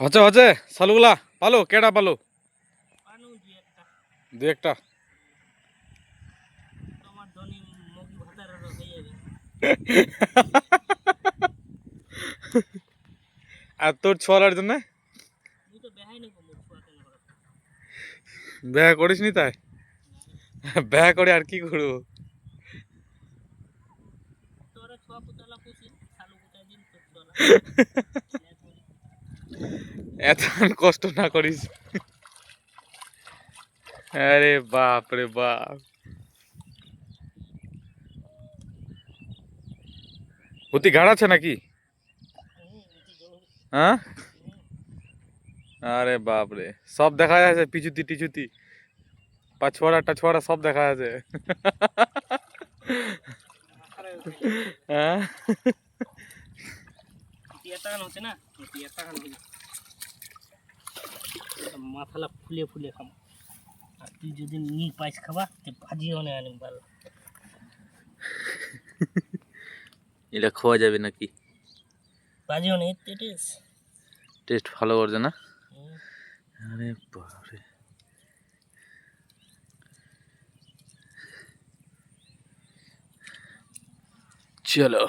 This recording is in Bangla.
হচ্ছে হচ্ছে সালুগুলা, পালো, কেডা পালো? দু একটা। আর তোর ছোয়ালার জন্য? বিয়া করিস নি তাই? বিয়া করে আর কি করব? তোরা ছোয়া পুতলা দিন এত কষ্ট না করিস। আরে বাপ রে বাপ। অতি গাড় আছে নাকি? হ্যাঁ? আরে বাপ রে, সব দেখা যাচ্ছে পিছুতি টিচুতি। পাঁচছোয়ারা টাছুয়ারা সব দেখা যাচ্ছে। হ্যাঁ? না? মাথালা ফুলে ফুলে খাম আর তুই যদি নি পাইস খাবা তে ভাজি হনে আনি ভালো। এটা খাওয়া যাবে নাকি? ভাজি হনে এতে টেস টেস্ট ভালো করছে না? আরে বাপরে। চলো।